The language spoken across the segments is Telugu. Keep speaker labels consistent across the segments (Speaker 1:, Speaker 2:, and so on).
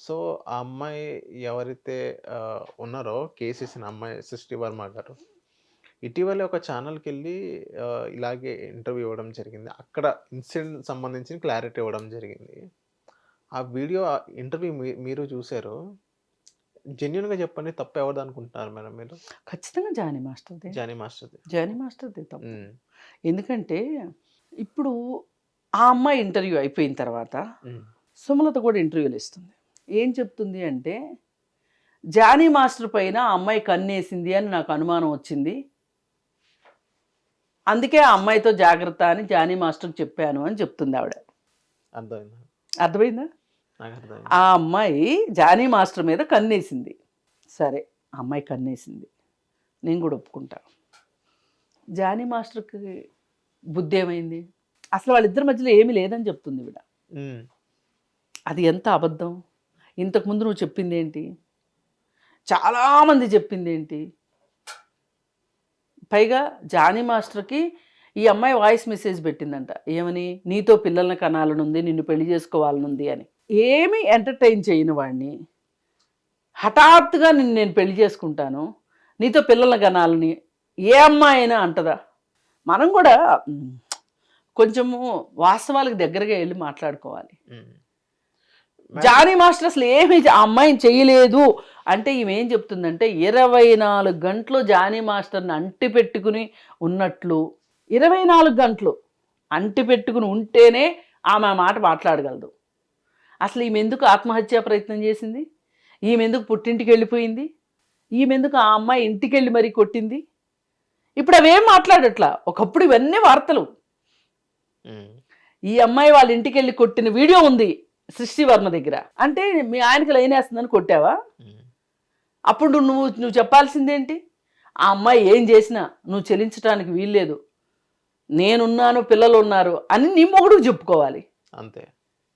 Speaker 1: సో ఆ అమ్మాయి ఎవరైతే ఆ, ఉన్నారో కేసీసిన అమ్మాయి సృష్టి వర్మ గారు ఇటీవలే ఒక ఛానల్కి వెళ్ళి ఆ, ఇలాగే ఇంటర్వ్యూ ఇవ్వడం జరిగింది. అక్కడ ఇన్సిడెంట్ సంబంధించిన క్లారిటీ ఇవ్వడం జరిగింది. ఆ వీడియో ఇంటర్వ్యూ మీరు చూశారు. జెన్యున్గా చెప్పండి తప్పు ఎవరిది అనుకుంటున్నారు మేడం మీరు?
Speaker 2: ఖచ్చితంగా జానీ మాస్టర్ది.
Speaker 1: జానీ మాస్టర్ది.
Speaker 2: జానీ మాస్టర్ది తప్పు.
Speaker 1: ఉమ్,
Speaker 2: ఎందుకంటే ఇప్పుడు ఆ అమ్మాయి ఇంటర్వ్యూ అయిపోయిన తర్వాత
Speaker 1: ఉమ్,
Speaker 2: సుమలత కూడా ఇంటర్వ్యూలు ఇస్తుంది. ఏం చెప్తుంది అంటే జానీ మాస్టర్ పైన ఆ అమ్మాయి కన్నేసింది అని నాకు అనుమానం వచ్చింది. అందుకే ఆ అమ్మాయితో జాగ్రత్త అని జానీ మాస్టర్కి చెప్పాను అని చెప్తుంది ఆవిడ.
Speaker 1: అర్థమైంది?
Speaker 2: ఆ అమ్మాయి జానీ మాస్టర్ మీద కన్నేసింది. సరే ఆ అమ్మాయి కన్నేసింది. నేను కూడా ఒప్పుకుంటా. జానీ మాస్టర్కి బుద్ధి ఏమైంది? అసలు వాళ్ళిద్దరి మధ్యలో ఏమీ లేదని చెప్తుంది
Speaker 1: ఉమ్,
Speaker 2: అది ఎంత అబద్ధం? ఇంతకుముందు నువ్వు చెప్పింది ఏంటి చాలామంది చెప్పింది ఏంటి పైగా జానీ మాస్టర్కి ఈ అమ్మాయి వాయిస్ మెసేజ్ పెట్టిందంట. ఏమని? నీతో పిల్లల్ని కనాలనుంది నిన్ను పెళ్ళి చేసుకోవాలనుంది అని. ఏమీ ఎంటర్టైన్ చేయని వాడిని హఠాత్తుగా నిన్ను నేను పెళ్ళి చేసుకుంటాను నీతో పిల్లల్ని కనాలని ఏ అమ్మాయి అయినా అంటదా? మనం కూడా కొంచెము వాస్తవాలకు దగ్గరగా వెళ్ళి మాట్లాడుకోవాలి. జానీ మాస్టర్ అసలు ఏమీ ఆ అమ్మాయిని చేయలేదు. అంటే ఈమె ఏం చెప్తుందంటే ఇరవై నాలుగు గంటలు జానీ మాస్టర్ని అంటి పెట్టుకుని ఉన్నట్లు ఇరవై నాలుగు గంటలు అంటి పెట్టుకుని ఉంటేనే ఆమె మాట మాట్లాడగలదు. అసలు ఈమె ఎందుకు ఆత్మహత్యా ప్రయత్నం చేసింది? ఈమె ఎందుకు పుట్టింటికి వెళ్ళిపోయింది? ఈమె ఎందుకు ఆ అమ్మాయి ఇంటికి వెళ్ళి మరీ కొట్టింది? ఇప్పుడు అవేం మాట్లాడట్లా? ఒకప్పుడు ఇవన్నీ వార్తలు. ఈ అమ్మాయి వాళ్ళ ఇంటికి వెళ్ళి కొట్టిన వీడియో ఉంది. సృష్టి వర్మ దగ్గర. అంటే మీ ఆయనకి లైన్ వేస్తుందని కొట్టావా. అప్పుడు నువ్వు నువ్వు చెప్పాల్సిందేంటి? ఆ అమ్మాయి ఏం చేసినా నువ్వు చెల్లించడానికి వీల్లేదు. నేనున్నాను పిల్లలు ఉన్నారు అని నీ మొగుడుకు చెప్పుకోవాలి.
Speaker 1: అంతే.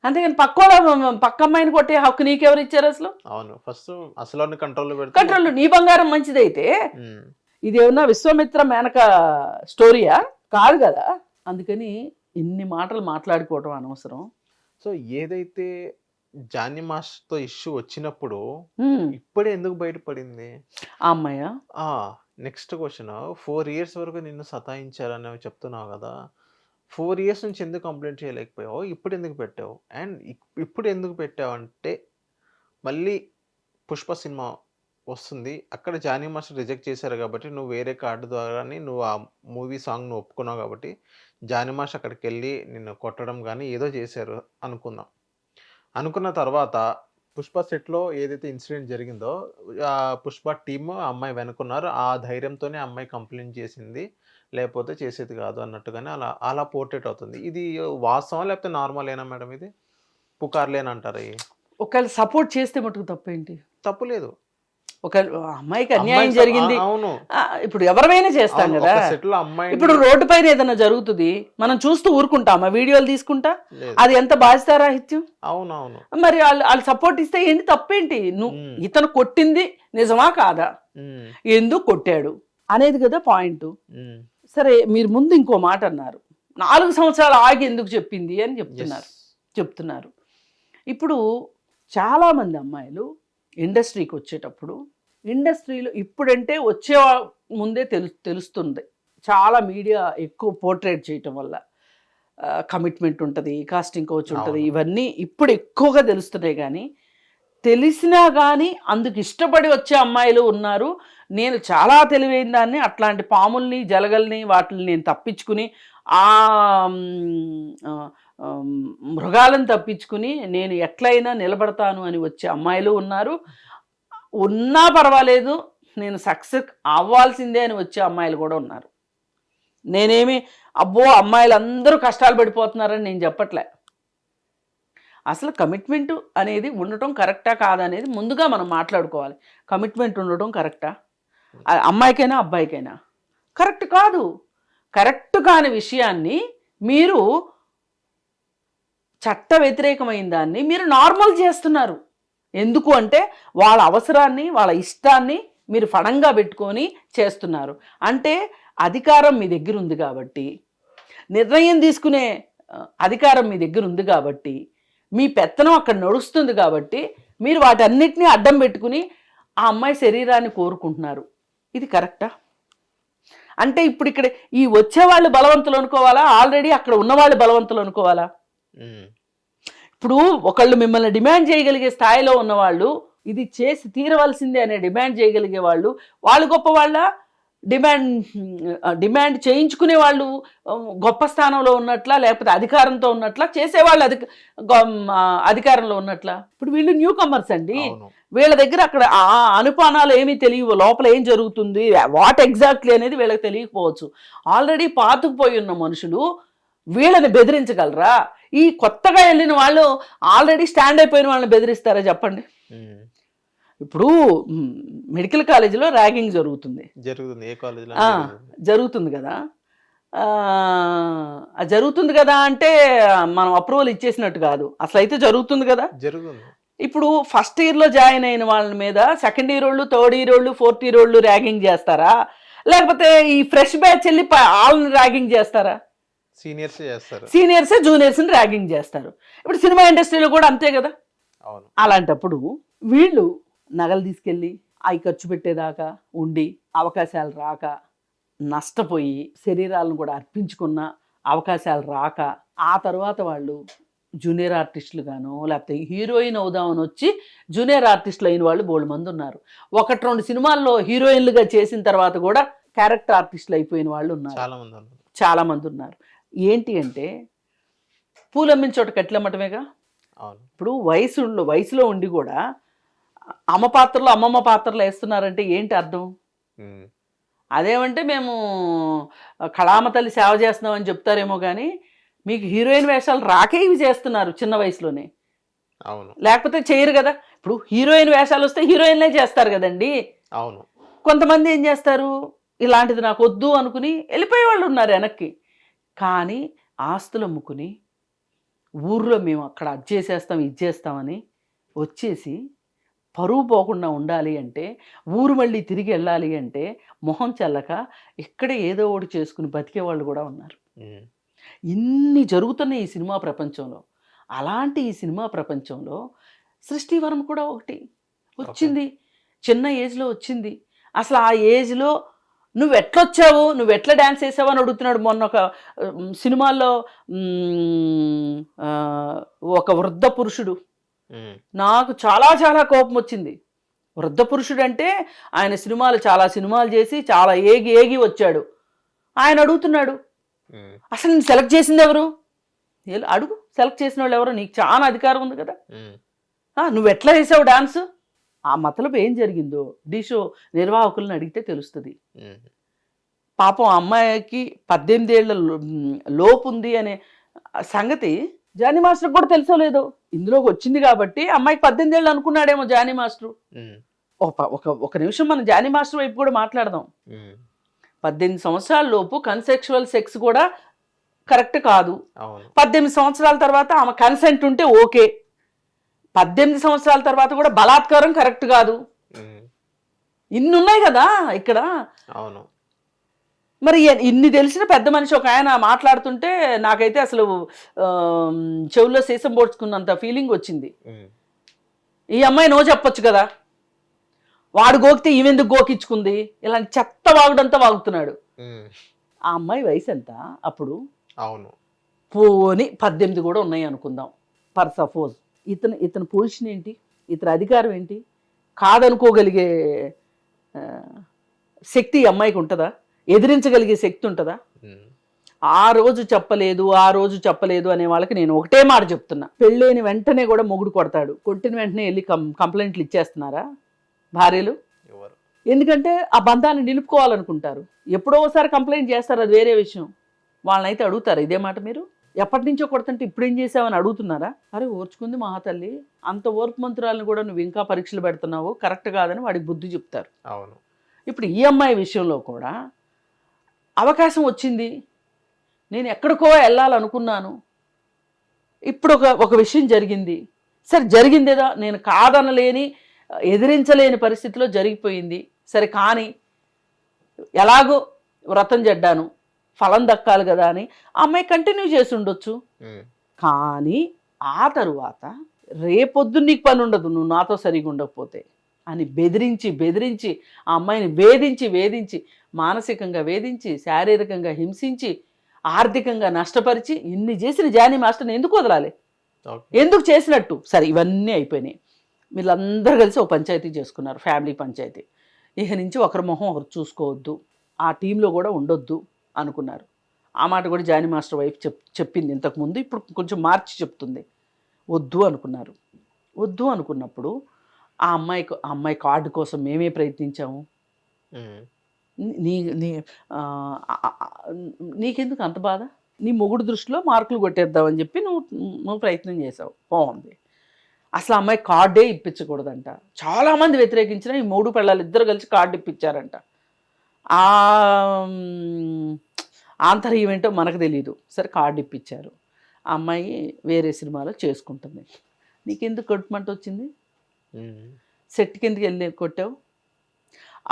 Speaker 2: అంతేగాని పక్క పక్క అమ్మాయిని కొట్టే హక్కు నీకెవరు ఇచ్చారు అసలు?
Speaker 1: అవును. ఫస్ట్ అసలు కంట్రోల్లో పెడితే
Speaker 2: కంట్రోల్ నీ బంగారం మంచిదైతే
Speaker 1: ఉమ్,
Speaker 2: ఇదేమన్నా విశ్వామిత్ర మేనక స్టోరీయా? కాదు కదా. అందుకని ఇన్ని మాటలు మాట్లాడుకోవటం అనవసరం.
Speaker 1: సో ఏదైతే జానీ మాస్టర్తో ఇష్యూ వచ్చినప్పుడు ఇప్పుడే ఎందుకు బయటపడింది?
Speaker 2: ఆ అమ్మాయ?
Speaker 1: ఆ! Next question. ఫోర్ ఇయర్స్ వరకు నిన్ను సతాయించారని చెప్తున్నావు కదా! ఫోర్ ఇయర్స్ నుంచి ఎందుకు కంప్లైంట్ చేయలేకపోయావు? ఇప్పుడు ఎందుకు పెట్టావు? అండ్ ఇప్పుడు ఎందుకు పెట్టావు అంటే మళ్ళీ పుష్ప సినిమా వస్తుంది. అక్కడ జానీ మాస్టర్ రిజెక్ట్ చేశారు కాబట్టి నువ్వు వేరే కార్డు ద్వారాని నువ్వు ఆ మూవీ సాంగ్ నువ్వు ఒప్పుకున్నావు కాబట్టి జానీ మాస్టర్ అక్కడికి వెళ్ళి నిన్ను కొట్టడం కానీ ఏదో చేశారు అనుకుందాం. అనుకున్న తర్వాత పుష్ప సెట్లో ఏదైతే ఇన్సిడెంట్ జరిగిందో ఆ పుష్ప టీమ్ అమ్మాయి వెనుకున్నారు. ఆ ధైర్యంతోనే అమ్మాయి కంప్లైంట్ చేసింది. లేకపోతే చేసేది కాదు అన్నట్టుగానే అలా అలా పోర్ట్రేట్ అవుతుంది. ఇది వాస్తవం లేకపోతే నార్మల్ ఏనా మేడం ఇది? పుకార్లేని అంటారు ఇవి
Speaker 2: ఒకవేళ సపోర్ట్ చేస్తే మటుకు తప్పేంటి?
Speaker 1: తప్పు లేదు.
Speaker 2: ఒక అమ్మాయికి అన్యాయం జరిగింది.
Speaker 1: అవును.
Speaker 2: ఇప్పుడు ఎవరిమైనా చేస్తాం కదా. ఇప్పుడు రోడ్డు పైన ఏదైనా జరుగుతుంది మనం చూస్తూ ఊరుకుంటామా? వీడియోలు తీసుకుంటా? అది ఎంత బాధ్యతారాహిత్యం?
Speaker 1: అవును అవును
Speaker 2: మరి వాళ్ళు వాళ్ళు సపోర్ట్ ఇస్తే ఏంటి తప్పేంటి? నువ్వు. ఇతను కొట్టింది నిజమా కాదా? ఎందుకు కొట్టాడు? అనేది కదా పాయింట్. సరే మీరు ముందు ఇంకో మాట అన్నారు. నాలుగు సంవత్సరాలు ఆగి ఎందుకు చెప్పింది అని చెప్తున్నారు. చెప్తున్నారు. ఇప్పుడు చాలామంది అమ్మాయిలు ఇండస్ట్రీకి వచ్చేటప్పుడు ఇండస్ట్రీలో ఇప్పుడంటే వచ్చే ముందే తెలు తెలుస్తుంది చాలా మీడియా ఎక్కువ పోర్ట్రేట్ చేయటం వల్ల కమిట్మెంట్ ఉంటుంది కాస్టింగ్ కోచ్ ఉంటుంది. ఇవన్నీ ఇప్పుడు ఎక్కువగా తెలుస్తున్నాయి కానీ తెలిసినా కానీ అందుకు ఇష్టపడి వచ్చే అమ్మాయిలు ఉన్నారు నేను చాలా తెలివైన దాన్ని అట్లాంటి పాముల్ని జలగల్ని వాటిని నేను తప్పించుకుని ఆ, మృగాలను తప్పించుకుని నేను ఎట్లయినా నిలబడతాను అని వచ్చే అమ్మాయిలు ఉన్నారు. ఉన్నా పర్వాలేదు నేను సక్సెస్ అవ్వాల్సిందే అని వచ్చే అమ్మాయిలు కూడా ఉన్నారు. నేనేమి అబ్బో అమ్మాయిలు అందరూ కష్టాలు పడిపోతున్నారని నేను చెప్పట్లే. అసలు కమిట్మెంట్ అనేది ఉండటం కరెక్టా కాదనేది ముందుగా మనం మాట్లాడుకోవాలి. కమిట్మెంట్ ఉండటం కరెక్టా అమ్మాయికైనా అబ్బాయికైనా? కరెక్ట్ కాదు. కరెక్ట్ కాని విషయాన్ని మీరు చట్ట వ్యతిరేకమైన దాన్ని మీరు నార్మల్ చేస్తున్నారు. ఎందుకు అంటే వాళ్ళ అవసరాన్ని వాళ్ళ ఇష్టాన్ని మీరు ఫడంగా పెట్టుకొని చేస్తున్నారు. అంటే అధికారం మీ దగ్గర ఉంది కాబట్టి నిర్ణయం తీసుకునే అధికారం మీ దగ్గర ఉంది కాబట్టి మీ పెత్తనం అక్కడ నడుస్తుంది కాబట్టి మీరు వాటన్నిటిని అడ్డం పెట్టుకుని ఆ అమ్మాయి శరీరాన్ని కోరుకుంటున్నారు. ఇది కరెక్టా? అంటే ఇప్పుడు ఇక్కడ ఈ వచ్చేవాళ్ళు బలవంతులు అనుకోవాలా? ఆల్రెడీ అక్కడ ఉన్నవాళ్ళు బలవంతులు అనుకోవాలా? ఇప్పుడు ఒకళ్ళు మిమ్మల్ని డిమాండ్ చేయగలిగే స్థాయిలో ఉన్నవాళ్ళు ఇది చేసి తీరవలసిందే అనే డిమాండ్ చేయగలిగే వాళ్ళు వాళ్ళు గొప్ప వాళ్ళ డిమాండ్ డిమాండ్ చేయించుకునే వాళ్ళు గొప్ప స్థానంలో ఉన్నట్లా లేకపోతే అధికారంతో ఉన్నట్లా చేసేవాళ్ళు అధిక అధికారంలో ఉన్నట్లా? ఇప్పుడు వీళ్ళు న్యూ కమర్స్ అండి. వీళ్ళ దగ్గర అక్కడ ఆ అనుపానాలు ఏమీ తెలియవు. లోపల ఏం జరుగుతుంది? వాట్ ఎగ్జాక్ట్లీ అనేది వీళ్ళకి తెలియకపోవచ్చు. ఆల్రెడీ పాతుకుపోయి ఉన్న మనుషులు వీళ్ళని బెదిరించగలరా? ఈ కొత్తగా వెళ్ళిన వాళ్ళు ఆల్రెడీ స్టాండ్ అయిపోయిన వాళ్ళని బెదిరిస్తారా చెప్పండి? ఇప్పుడు మెడికల్ కాలేజీలో ర్యాగింగ్ జరుగుతుంది.
Speaker 1: జరుగుతుంది. ఏ కాలేజీలో
Speaker 2: జరుగుతుంది. కదా. జరుగుతుంది కదా అంటే మనం అప్రూవల్ ఇచ్చేసినట్టు కాదు. అసలు అయితే జరుగుతుంది కదా.
Speaker 1: జరుగుతుంది.
Speaker 2: ఇప్పుడు ఫస్ట్ ఇయర్లో జాయిన్ అయిన వాళ్ళ మీద సెకండ్ ఇయర్ వాళ్ళు థర్డ్ ఇయర్ వాళ్ళు ఫోర్త్ ఇయర్ వాళ్ళు ర్యాగింగ్ చేస్తారా? లేకపోతే ఈ ఫ్రెష్ బ్యాచ్ వెళ్ళి వాళ్ళని ర్యాగింగ్ చేస్తారా?
Speaker 1: సీనియర్స్ చేస్తారు.
Speaker 2: సీనియర్సే జూనియర్స్ని ర్యాగింగ్ చేస్తారు. ఇప్పుడు సినిమా ఇండస్ట్రీలో కూడా అంతే కదా?
Speaker 1: అవును.
Speaker 2: అలాంటప్పుడు వీళ్ళు నగలు తీసుకెళ్ళి అవి ఖర్చు పెట్టేదాకా ఉండి అవకాశాలు రాక నష్టపోయి శరీరాలను కూడా అర్పించుకున్న అవకాశాలు రాక ఆ తర్వాత వాళ్ళు జూనియర్ ఆర్టిస్టులు గాను లేకపోతే హీరోయిన్ అవుదామని వచ్చి జూనియర్ ఆర్టిస్టులు అయిన వాళ్ళు బోల్డ్ మంది ఉన్నారు. ఒకటి రెండు సినిమాల్లో హీరోయిన్లుగా చేసిన తర్వాత కూడా క్యారెక్టర్ ఆర్టిస్టులు అయిపోయిన వాళ్ళు ఉన్నారు.
Speaker 1: చాలా మంది ఉన్నారు.
Speaker 2: చాలా మంది ఉన్నారు. ఏంటి అంటే పూలమ్మిన చోట కట్లమ్మటమేగా ఇప్పుడు వయసు వయసులో ఉండి కూడా అమ్మ పాత్రలు అమ్మమ్మ పాత్రలు వేస్తున్నారంటే ఏంటి అర్థం? అదేమంటే మేము కళామ తల్లి సేవ చేస్తున్నామని చెప్తారేమో కానీ మీకు హీరోయిన్ వేషాలు రాకే ఇవి చేస్తున్నారు చిన్న వయసులోనే.
Speaker 1: అవును.
Speaker 2: లేకపోతే చేయరు కదా? ఇప్పుడు హీరోయిన్ వేషాలు వస్తే హీరోయిన్లే చేస్తారు కదండి.
Speaker 1: అవును.
Speaker 2: కొంతమంది ఏం చేస్తారు? ఇలాంటిది నాకు వద్దు అనుకుని వెళ్ళిపోయే వాళ్ళు ఉన్నారు వెనక్కి. కానీ ఆస్తులు అమ్ముకుని ఊర్లో మేము అక్కడ అది చేసేస్తాం ఇది చేస్తామని వచ్చేసి పరువు పోకుండా ఉండాలి అంటే ఊరు మళ్ళీ తిరిగి వెళ్ళాలి అంటే మొహం చల్లక ఇక్కడే ఏదో ఒకటి చేసుకుని బతికే వాళ్ళు కూడా ఉన్నారు. ఇన్ని జరుగుతున్నాయి ఈ సినిమా ప్రపంచంలో. అలాంటి ఈ సినిమా ప్రపంచంలో సృష్టివరం కూడా ఒకటి వచ్చింది. చిన్న ఏజ్లో వచ్చింది. అసలు ఆ ఏజ్లో నువ్వు ఎట్లొచ్చావు నువ్వు ఎట్లా డ్యాన్స్ వేసావు అని అడుగుతున్నాడు మొన్న ఒక సినిమాల్లో ఒక వృద్ధ పురుషుడు. నాకు చాలా చాలా కోపం వచ్చింది. వృద్ధ పురుషుడు అంటే ఆయన సినిమాలు చాలా సినిమాలు చేసి చాలా ఏగి ఏగి వచ్చాడు. ఆయన అడుగుతున్నాడు అసలు నేను సెలెక్ట్ చేసింది ఎవరు? అడుగు సెలెక్ట్ చేసిన వాళ్ళు ఎవరు? నీకు చాలా అధికారం ఉంది కదా. నువ్వు ఎట్లా వేసావు డాన్స్? ఆ మతలబు ఏం జరిగిందో డీ షో నిర్వాహకులను అడిగితే తెలుస్తుంది. పాపం అమ్మాయికి పద్దెనిమిది ఏళ్ళ లోపు ఉంది అనే సంగతి జానీ మాస్టర్ కూడా తెలుసో లేదో? ఇందులోకి వచ్చింది కాబట్టి అమ్మాయికి పద్దెనిమిది ఏళ్ళు అనుకున్నాడేమో జానీ మాస్టర్. ఒక ఒక నిమిషం మనం జానీ మాస్టర్ వైపు కూడా మాట్లాడదాం. పద్దెనిమిది సంవత్సరాల లోపు కన్సెక్షువల్ సెక్స్ కూడా కరెక్ట్ కాదు. పద్దెనిమిది సంవత్సరాల తర్వాత ఆమె కన్సెంట్ ఉంటే ఓకే. పద్దెనిమిది సంవత్సరాల తర్వాత కూడా బలాత్కారం కరెక్ట్ కాదు. ఇన్ని ఉన్నాయి కదా ఇక్కడ.
Speaker 1: అవును.
Speaker 2: మరి ఇన్ని తెలిసిన పెద్ద మనిషి ఒక ఆయన మాట్లాడుతుంటే నాకైతే అసలు చెవుల్లో సీసం పోడ్చుకున్నంత ఫీలింగ్ వచ్చింది. ఈ అమ్మాయి నో చెప్పొచ్చు కదా. వాడు గోకితే ఈమెందుకు గోకించుకుంది ఇలాంటి చెత్త వాగుడంతా వాగుతున్నాడు. ఆ అమ్మాయి వయసు ఎంత? అప్పుడు
Speaker 1: అవును.
Speaker 2: పోని పద్దెనిమిది కూడా ఉన్నాయి అనుకుందాం. Per suppose. ఇతను ఇతని పొజిషన్ ఏంటి? ఇతని అధికారం ఏంటి? కాదనుకోగలిగే శక్తి ఈ అమ్మాయికి ఉంటుందా? ఎదిరించగలిగే శక్తి ఉంటుందా? ఆ రోజు చెప్పలేదు ఆ రోజు చెప్పలేదు అనే వాళ్ళకి నేను ఒకటే మాట చెప్తున్నా. పెళ్ళైన వెంటనే కూడా మొగుడు కొడతాడు. కొట్టిన వెంటనే వెళ్ళి కం కంప్లైంట్లు ఇచ్చేస్తున్నారా భార్యలు? ఎందుకంటే ఆ బంధాన్ని నిలుపుకోవాలనుకుంటారు. ఎప్పుడో ఒకసారి కంప్లైంట్ చేస్తారు అది వేరే విషయం. వాళ్ళనైతే అడుగుతారు ఇదే మాట మీరు? ఎప్పటి నుంచో కొడుతుంటే ఇప్పుడు ఏం చేసావని అడుగుతున్నారా? అరే ఓర్చుకుంది మహాతల్లి అంత ఓర్పు మంత్రాలను కూడా నువ్వు ఇంకా పరీక్షలు పెడుతున్నావు కరెక్ట్ కాదని వాడికి బుద్ధి చెప్తారు.
Speaker 1: అవును.
Speaker 2: ఇప్పుడు ఈ అమ్మాయి విషయంలో కూడా అవకాశం వచ్చింది. నేను ఎక్కడికో వెళ్ళాలనుకున్నాను. ఇప్పుడు ఒక ఒక విషయం జరిగింది. సరే జరిగిందేదా నేను కాదనలేని ఎదిరించలేని పరిస్థితిలో జరిగిపోయింది. సరే కానీ ఎలాగో వ్రతం చెడ్డాను ఫలం దక్కాలి కదా అని అమ్మాయి కంటిన్యూ చేసి ఉండొచ్చు. కానీ ఆ తరువాత రేపొద్దు నీకు పని ఉండదు నువ్వు నాతో సరిగా ఉండకపోతే అని బెదిరించి బెదిరించి ఆ అమ్మాయిని వేధించి వేధించి మానసికంగా వేధించి శారీరకంగా హింసించి ఆర్థికంగా నష్టపరిచి ఇన్ని చేసిన జానీ మాస్టర్ని ఎందుకు వదలాలి? ఎందుకు చేసినట్టు? సరే ఇవన్నీ అయిపోయినాయి. వీళ్ళందరూ కలిసి ఒక పంచాయతీ చేసుకున్నారు ఫ్యామిలీ పంచాయతీ. ఇక నుంచి ఒకరి మొహం ఒకరు చూసుకోవద్దు. ఆ టీంలో కూడా ఉండొద్దు. అనుకున్నారు. ఆ మాట కూడా జానీ మాస్టర్ వైఫ్ చెప్ చెప్పింది. ఇంతకుముందు ఇప్పుడు కొంచెం మార్చి చెప్తుంది. వద్దు అనుకున్నారు. వద్దు అనుకున్నప్పుడు ఆ అమ్మాయికి ఆ అమ్మాయి కార్డు కోసం మేమే ప్రయత్నించాము. నీ నీ నీకెందుకు అంత బాధ? నీ మొగుడు దృష్టిలో మార్కులు కొట్టేద్దామని చెప్పి నువ్వు నువ్వు ప్రయత్నం చేసావు బాగుంది. అసలు అమ్మాయి కార్డే ఇప్పించకూడదంట. చాలామంది వ్యతిరేకించిన ఈ మూడు పిల్లలు ఇద్దరు కలిసి కార్డు ఇప్పించారంట. ఆ ఆంతర్యం ఏంటో మనకు తెలియదు సరే కార్డు ఇప్పించారు ఆ అమ్మాయి వేరే సినిమాలో చేసుకుంటుంది. నీకెందుకు కొట్టమంట వచ్చింది. సెట్ కిందకి వెళ్ళి కొట్టావు?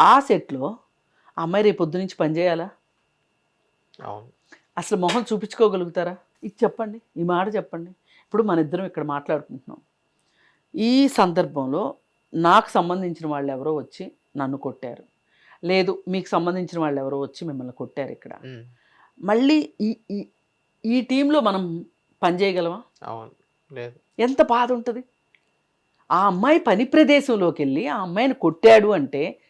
Speaker 2: ఆ సెట్లో ఆ అమ్మాయి రేపు పొద్దు నుంచి పనిచేయాలా అసలు మొహం చూపించుకోగలుగుతారా? ఇది చెప్పండి ఈ మాట చెప్పండి. ఇప్పుడు మన ఇద్దరం ఇక్కడ మాట్లాడుకుంటున్నాం. ఈ సందర్భంలో నాకు సంబంధించిన వాళ్ళు ఎవరో వచ్చి నన్ను కొట్టారు. లేదు మీకు సంబంధించిన వాళ్ళు ఎవరో వచ్చి మిమ్మల్ని కొట్టారు ఇక్కడ. మళ్ళీ ఈ ఈ ఈ టీంలో మనం పనిచేయగలమా?
Speaker 1: అవును. లేదు.
Speaker 2: ఎంత బాధ ఉంటుంది? ఆ అమ్మాయి పని ప్రదేశంలోకి వెళ్ళి ఆ అమ్మాయిని కొట్టాడు అంటే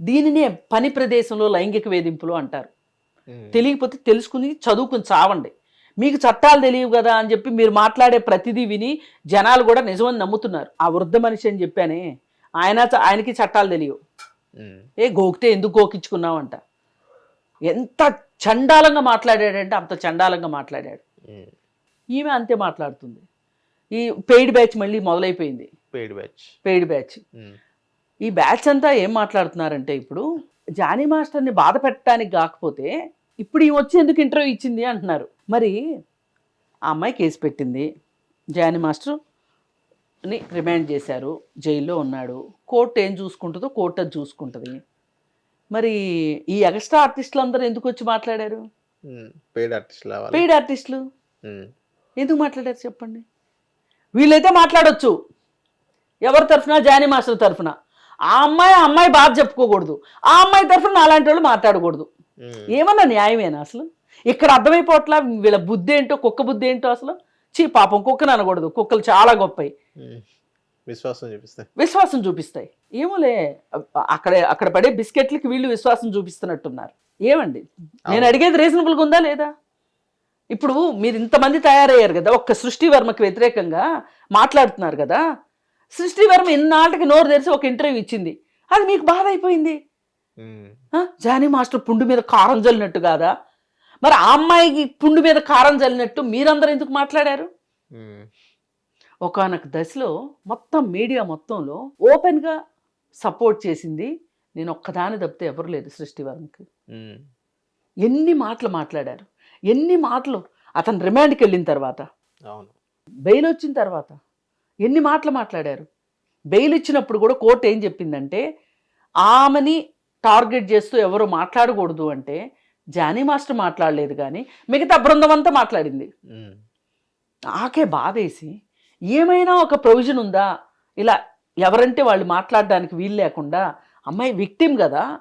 Speaker 2: దీనినే పని ప్రదేశంలో లైంగిక వేధింపులు అంటారు. తెలియకపోతే తెలుసుకుని చదువుకుని చావండి. మీకు చట్టాలు తెలియవు కదా అని చెప్పి మీరు మాట్లాడే ప్రతిదీ విని జనాలు కూడా నిజమని నమ్ముతున్నారు. ఆ వృద్ధ మనిషి అని చెప్పానే ఆయన ఆయనకి చట్టాలు తెలియవు. ఏ గోకితే ఎందుకు గోకించుకున్నావంట? ఎంత చండాలంగా మాట్లాడాడంటే అంత చండాలంగా మాట్లాడాడు. ఈమె అంతే మాట్లాడుతుంది. ఈ పెయిడ్ బ్యాచ్ మళ్ళీ మొదలైపోయింది.
Speaker 1: Paid batch
Speaker 2: paid batch. ఈ బ్యాచ్ అంతా ఏం మాట్లాడుతున్నారంటే ఇప్పుడు జానీ మాస్టర్ని బాధ పెట్టడానికి కాకపోతే ఇప్పుడు ఈ వచ్చి ఎందుకు ఇంటర్వ్యూ ఇచ్చింది అంటున్నారు. మరి ఆ అమ్మాయి కేసు పెట్టింది. జానీ మాస్టర్ని రిమాండ్ చేశారు. జైల్లో ఉన్నాడు. కోర్టు ఏం చూసుకుంటుందో కోర్టు అది చూసుకుంటుంది. మరి ఈ ఎక్స్ట్రా ఆర్టిస్టులు అందరూ ఎందుకు వచ్చి మాట్లాడారు.
Speaker 1: పెయిడ్ ఆర్టిస్ట్ రావాలి
Speaker 2: పెయిడ్ ఆర్టిస్టులు. ఎందుకు మాట్లాడారు చెప్పండి? వీళ్ళైతే మాట్లాడొచ్చు. ఎవరి తరఫున? జానీ మాస్టర్ తరఫున. ఆ అమ్మాయి ఆ అమ్మాయి బాధ చెప్పుకోకూడదు. ఆ అమ్మాయి తరఫున అలాంటి వాళ్ళు మాట్లాడకూడదు. ఏమన్నా న్యాయమేనా అసలు? ఇక్కడ అర్థమైపోవట్లా వీళ్ళ బుద్ధి ఏంటో కుక్క బుద్ధి ఏంటో అసలు? చీ పాపం కుక్కను అనకూడదు. కుక్కలు చాలా గొప్పవి.
Speaker 1: విశ్వాసం చూపిస్తాయి.
Speaker 2: విశ్వాసం చూపిస్తాయి. ఏమోలే అక్కడ అక్కడ పడే బిస్కెట్లకి వీళ్ళు విశ్వాసం చూపిస్తున్నట్టున్నారు. ఏమండి? నేను. అడిగేది రీజనబుల్గా ఉందా లేదా? ఇప్పుడు మీరు ఇంతమంది తయారయ్యారు కదా ఒక్క సృష్టి వర్మకి వ్యతిరేకంగా మాట్లాడుతున్నారు కదా సృష్టి వర్మ ఇన్నాళ్ళకి నోరు తెరిచి ఒక ఇంటర్వ్యూ ఇచ్చింది. అది మీకు బాధ అయిపోయింది? జానీ మాస్టర్ పుండు మీద కారం చల్లినట్టు కాదా? మరి ఆ అమ్మాయికి పుండు మీద కారం చల్లినట్టు మీరందరూ ఎందుకు మాట్లాడారు. ఒకనొక దశలో మొత్తం మీడియా మొత్తంలో ఓపెన్గా సపోర్ట్ చేసింది. నేను ఒక్కదాని తప్పితే ఎవరు లేదు సృష్టివర్మకి
Speaker 1: ఉమ్.
Speaker 2: ఎన్ని మాటలు మాట్లాడారు? ఎన్ని మాటలు? అతను రిమాండ్కి వెళ్ళిన తర్వాత.
Speaker 1: అవును.
Speaker 2: బెయిల్ వచ్చిన తర్వాత. ఎన్ని మాటలు మాట్లాడారు? బెయిల్ ఇచ్చినప్పుడు కూడా కోర్టు ఏం చెప్పిందంటే ఆమెని టార్గెట్ చేస్తూ ఎవరు మాట్లాడకూడదు అంటే జానీ మాస్టర్ మాట్లాడలేదు కానీ మిగతా బృందం అంతా మాట్లాడింది. నాకే బాధేసి ఏమైనా ఒక ప్రొవిజన్ ఉందా? ఇలా ఎవరంటే వాళ్ళు మాట్లాడడానికి వీలు లేకుండా అమ్మాయి విక్టిమ్ కదా?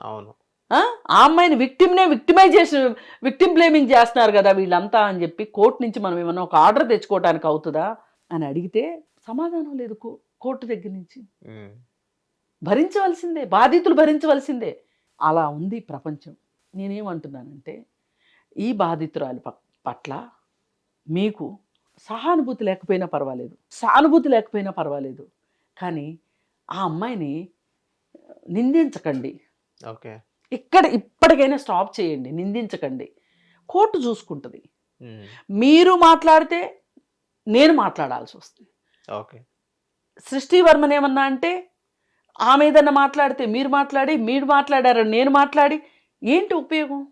Speaker 1: అవును.
Speaker 2: ఆ? అమ్మాయిని విక్టిమ్నే విక్టిమైజేషన్ విక్టిమ్ బ్లేమింగ్ చేస్తున్నారు కదా వీళ్ళంతా అని చెప్పి కోర్టు నుంచి మనం ఏమన్నా ఒక ఆర్డర్ తెచ్చుకోవడానికి అవుతుందా? అని అడిగితే సమాధానం లేదు కోర్టు దగ్గర నుంచి. భరించవలసిందే బాధితులు భరించవలసిందే. అలా ఉంది ప్రపంచం. నేనేమంటున్నానంటే ఈ బాధితురాలి పట్ల మీకు సహానుభూతి లేకపోయినా పర్వాలేదు. సానుభూతి లేకపోయినా పర్వాలేదు. కానీ ఆ అమ్మాయిని నిందించకండి.
Speaker 1: ఓకే.
Speaker 2: ఇక్కడ ఇప్పటికైనా స్టాప్ చేయండి. నిందించకండి. కోర్టు చూసుకుంటుంది. మీరు మాట్లాడితే నేను మాట్లాడాల్సి వస్తుంది.
Speaker 1: ఓకే.
Speaker 2: సృష్టి వర్మన్ ఏమన్నా అంటే ఆమె ఏదన్నా మాట్లాడితే మీరు మాట్లాడి మీరు మాట్లాడారని నేను మాట్లాడి ఏంటి ఉపయోగం?